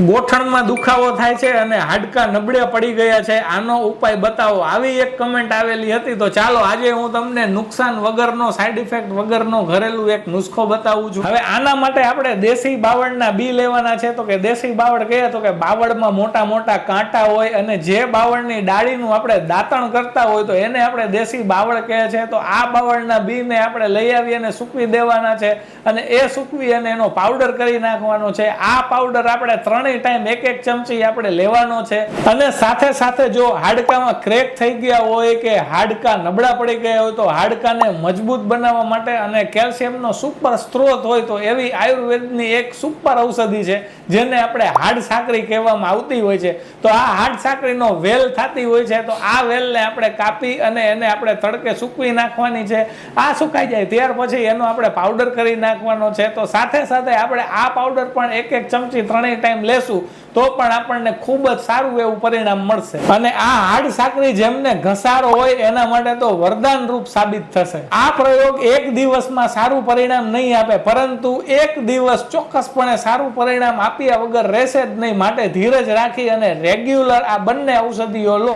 ગોઠણમાં દુખાવો થાય છે અને હાડકા નબળે પડી ગયા છે. આનો ઉપાય બતાવો. આવી એક કમેન્ટ આવેલી હતી. તો ચાલો, આજે હું તમને નુકસાન વગરનો સાઈડ ઇફેક્ટ વગરનો ઘરેલું એક નુસ્ખો બતાવું છું. હવે આના માટે આપણે દેશી બાવળના બી લેવાના છે. તો કે દેશી બાવળ કહીએ તો કે બાવળમાં મોટા મોટા કાંટા હોય અને જે બાવળની ડાળીનું આપણે દાંતણ કરતા હોય તો એને આપણે દેશી બાવળ કહે છે. તો આ બાવળના બીને આપણે લઈ આવી અને સૂકવી દેવાના છે. અને એ સૂકવી અને એનો પાવડર કરી નાખવાનો છે. આ પાવડર આપણે ત્રણેય ટાઈમ એક એક ચમચી આપણે લેવાનો છે. અને સાથે સાથે જો હાડકામાં ક્રેક થઈ ગયા હોય કે હાડકા નબળા પડી ગયા હોય તો હાડકાને મજબૂત બનાવવા માટે અને કેલ્શિયમનો સુપર સ્ત્રોત હોય તો એવી આયુર્વેદની એક સુપર ઔષધિ છે, જેને આપણે હાડ સાકરી કહેવામાં આવતી હોય છે. તો આ હાડ સાકરીનો વેલ થતી હોય છે, તો આ વેલને આપણે કાપી અને એને આપણે તડકે સૂકવી નાખવાની છે. આ સુકાઈ જાય, ત્યાર પછી એનો આપણે પાવડર કરી નાખવાનો છે. તો સાથે સાથે આપણે આ પાવડર પણ એક એક ચમચી ત્રણેય ટાઈમ લેશું, તો પણ આપણને ખૂબ જ સારું એવું પરિણામ મળશે. અને આ હાડ સાંકળી જેમને ઘસારો હોય, એના માટે તો વરદાન રૂપ સાબિત થશે. આ પ્રયોગ એક દિવસમાં સારું પરિણામ નહીં આપે, પરંતુ એક દિવસ ચોક્કસપણે સારું પરિણામ આપ્યા વગર રહેશે જ નહીં, માટે ધીરજ રાખી અને રેગ્યુલર આ બંને ઔષધિઓ લો.